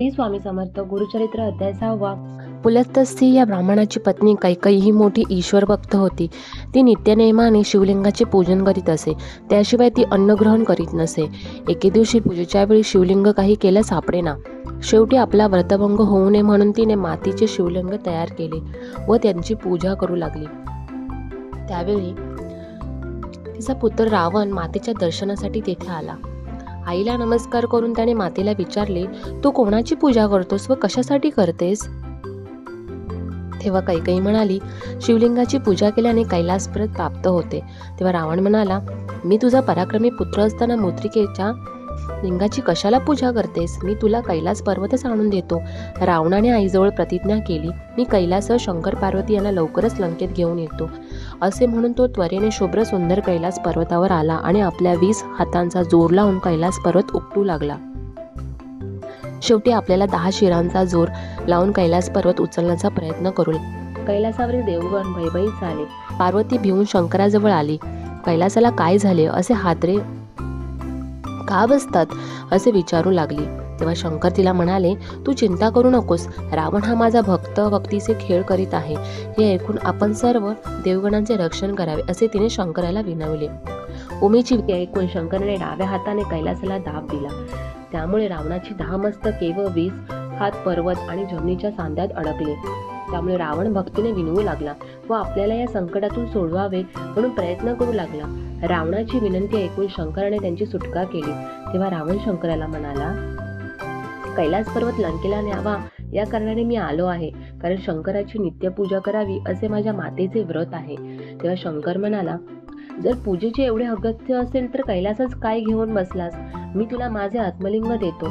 श्री स्वामी समर्थ गुरुचरित्र अध्याय सहावा. पुलस्तस्थी या ब्राह्मणाची पत्नी कैकई ही मोठी ईश्वर भक्त होती. ती नित्यनेमाने शिवलिंगाचे पूजन करीत असे. त्याशिवाय ती अन्नग्रहण करीत नसे. एके दिवशी पूजेच्या वेळी शिवलिंग काही केलं सापडेना शेवटी आपला व्रतभंग होऊ नये म्हणून तिने मातीचे शिवलिंग तयार केले व त्यांची पूजा करू लागली. त्यावेळी तिचा पुत्र रावण मातेच्या दर्शनासाठी तेथे आला. आईला नमस्कार करून त्याने मातेला विचारले तू कोणाची पूजा करतोस व कशासाठी करतेस? तेव्हा कैकई म्हणाली शिवलिंगाची पूजा केल्याने कैलास परत प्राप्त होते. तेव्हा रावण म्हणाला मी तुझा पराक्रमी पुत्र असताना मुद्रिकेच्या लिंगाची कशाला पूजा करतेस? मी तुला कैलास पर्वतच आणून देतो. रावणाने आईजवळ प्रतिज्ञा केली. मी कैलासह शंकर पार्वती यांना लवकरच लंकेत घेऊन येतो. असे म्हणून तो त्वरेने शुभ्र सुंदर कैलास पर्वतावर आला आणि आपल्या वीस हातांचा जोर लावून कैलास पर्वत उपटू लागला. शेवटी आपल्याला दहा शिरांचा जोर लावून कैलास पर्वत उचलण्याचा प्रयत्न करू कैलासावरील देवगण भयभीत झाले. पार्वती भिवून शंकराजवळ आली. कैलासाला काय झाले? असे हादरे का बसतात? असे विचारू लागली. तेव्हा शंकर तिला म्हणाले तू चिंता करू नकोस. रावण हा माझा भक्त भक्तीचे खेळ करीत आहे. हे ऐकून आपण सर्व देवगणांचे रक्षण करावे असे तिने शंकराला विनवले. उमेची ऐकून शंकरने डाव्या हाताने कैलासाला दाब दिला. त्यामुळे रावणाची दहा मस्तके व वीस हात पर्वत आणि जमिनीच्या सांध्यात अडकले. त्यामुळे रावण भक्तीने विनवू लागला व आपल्याला या संकटातून सोडवावे म्हणून प्रयत्न करू लागला. रावणाची विनंती ऐकून शंकराने त्यांची सुटका केली. तेव्हा रावण शंकराला म्हणाला कैलास पर्वत लंकेला न्यावा. या कारणाने मी आलो आहे. कारण शंकराची नित्यपूजा करावी असे माझ्या मातेचे व्रत आहे. तेव्हा शंकर म्हणाला जर पूजेचे एवढे अगत्य असेल तर कैलासच काय घेऊन बसलास? मी तुला माझे आत्मलिंग देतो.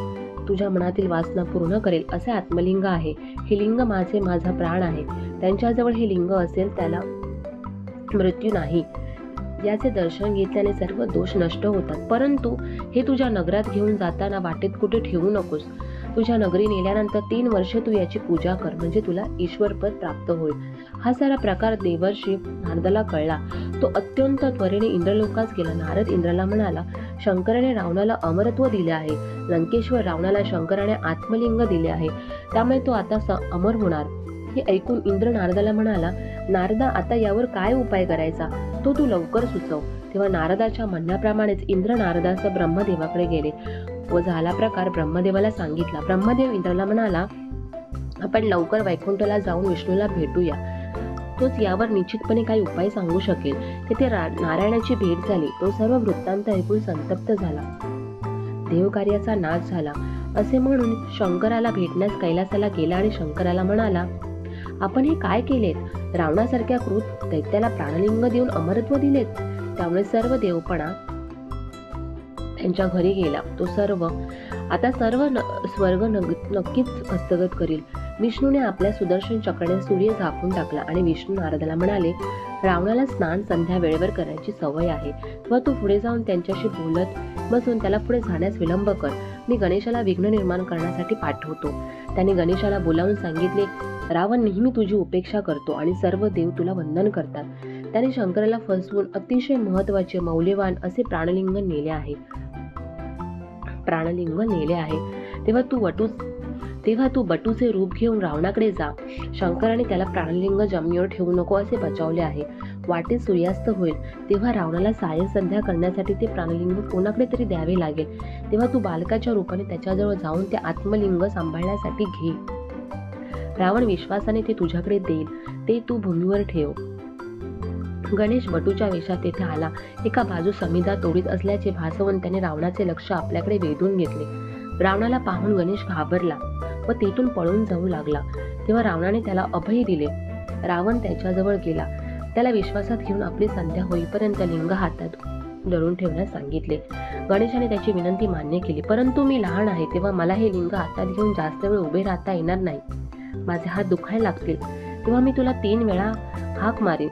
तुझ्या मनातील वासना पूर्ण करेल असे आत्मलिंग आहे. हे लिंग माझे माझा प्राण आहे. त्यांच्याजवळ हे लिंग असेल त्याला मृत्यू नाही. याचे दर्शन घेतल्याने सर्व दोष नष्ट होतात. परंतु हे तुझ्या नगरात घेऊन जाताना वाटेत कुठे ठेवू नकोस. तुझ्या नगरी नेल्यानंतर तीन वर्षे तू याची पूजा कर म्हणजे तुला ईश्वरपद प्राप्त होईल. हा सारा प्रकार देवर्षी नारदाला कळला. तो अत्यंत त्वरेने इंद्रलोकास गेला. नारद इंद्राला म्हणाला शंकराने रावणाला अमरत्व दिले आहे. लंकेश्वर रावणाला शंकराने आत्मलिंग दिले आहे. त्यामुळे तो आता स- अमर होणार. हे ऐकून इंद्र नारदाला म्हणाला नारदा आता यावर काय उपाय करायचा? तो तू लवकर सुचव. तेव्हा नारदाच्या म्हणण्याप्रमाणेच इंद्र नारदास ब्रह्मदेवाकडे गेले. व झाला प्रकार ब्रह्मदेवाला सांगितला. ब्रह्मदेव इंद्राला म्हणाला आपण लवकर वैकुंठला जाऊन विष्णूला भेटूया. तोच यावर निश्चितपणे काही उपाय सांगू शकेल. तेथे नारायणाची भेट झाली. तो सर्व वृत्तांत ऐकून संतप्त झाला. देवकार्याचा नाश झाला. असे म्हणून शंकराला भेटण्यास कैलासाला गेला आणि शंकराला म्हणाला आपण हे काय केलेत? रावणासारख्या कृत दैत्याला प्राणलिंग देऊन अमरत्व दिलेत? त्यामुळे सर्व देवपणा त्यांच्या घरी गेला. तो सर्व आता सर्व स्वर्ग नक्कीच हस्तगत करील. विष्णूने आपल्या सुदर्शन चक्राने सूर्य झाकून टाकला आणि विष्णू नारदाला म्हणाले रावणाला स्नान संध्या वेळेवर करायची सवय आहे. व तू पुढे जाऊन त्यांच्याशी बोलत बसून त्याला पुढे जाण्यास विलंब कर. मी गणेशाला विघ्न निर्माण करण्यासाठी पाठवतो. त्याने गणेशाला बोलावून सांगितले रावण नेहमी तुझी उपेक्षा करतो आणि सर्व देव तुला वंदन करतात. त्याने शंकराला फसवून अतिशय महत्त्वाचे मौल्यवान असे प्राणलिंग नेले आहे. प्राणलिंग नेले आहे. तेव्हा तू वटूच तेव्हा तू बटूचे रूप घेऊन रावणाकडे जा. शंकराने त्याला प्राणलिंग जमिनीवर ठेवू नको असे बचावले आहे. वाटेत सूर्यास्त होईल. तेव्हा रावणाला साय संध्या करण्यासाठी ते प्राणलिंग कोणाकडे तरी द्यावे लागेल. तेव्हा तू बालकाच्या रूपाने त्याच्याजवळ जाऊन ते आत्मलिंग सांभाळण्यासाठी घे. रावण विश्वासाने ते तुझ्याकडे देईल. ते तू भूमीवर ठेव. गणेश बटूच्या वेशात तेथे आला. एका बाजू समिधा तोडीत असल्याचे भासवून त्याने रावणाचे लक्ष आपल्याकडे वेधून घेतले. रावणाला पाहून गणेश घाबरला. व तेथून पळून जाऊ लागला. तेव्हा रावणाने त्याला अभय दिले. रावण त्याच्याजवळ गेला. त्याला विश्वासात घेऊन आपली संध्या होईपर्यंत लिंग हातात धरून ठेवण्यास सांगितले. गणेशाने त्याची विनंती मान्य केली. परंतु मी लहान आहे तेव्हा मला हे लिंग हातात घेऊन जास्त वेळ उभे राहता येणार नाही. माझे हात दुखायला लागतील. तेव्हा मी तुला तीन वेळा हाक मारेन.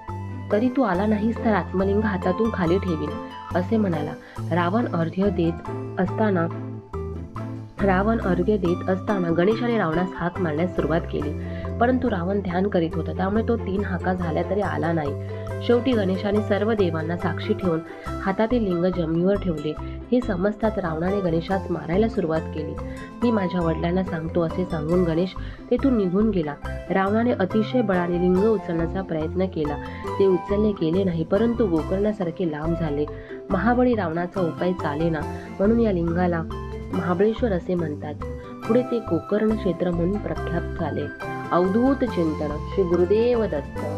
तरी तू आला नाहीस तर आत्मलिंग हातातून खाली ठेवीन असे म्हणाला. रावण अर्ध्य देत असताना रावण अर्घ्य देत असताना गणेशाने रावणास हाक मारण्यास सुरुवात केली. परंतु रावण ध्यान करीत होता. त्यामुळे तो तीन हाका झाल्या तरी आला नाही. शेवटी गणेशाने सर्व देवांना साक्षी ठेवून हातातील लिंग जमिनीवर ठेवले. हे समजताच रावणाने गणेशास मारायला सुरुवात केली. मी माझ्या वडिलांना सांगतो असे सांगून गणेश तेथून निघून गेला. रावणाने अतिशय बळाने लिंग उचलण्याचा प्रयत्न केला. ते उचलले गेले नाही परंतु गोकर्णासारखे लांब झाले. महाबळी रावणाचा उपाय चालेना म्हणून या लिंगाला महाबळेश्वर असे म्हणतात. पुढे ते गोकर्ण क्षेत्र म्हणून प्रख्यात झाले. अवधूत चिंतन श्री गुरुदेव दत्त.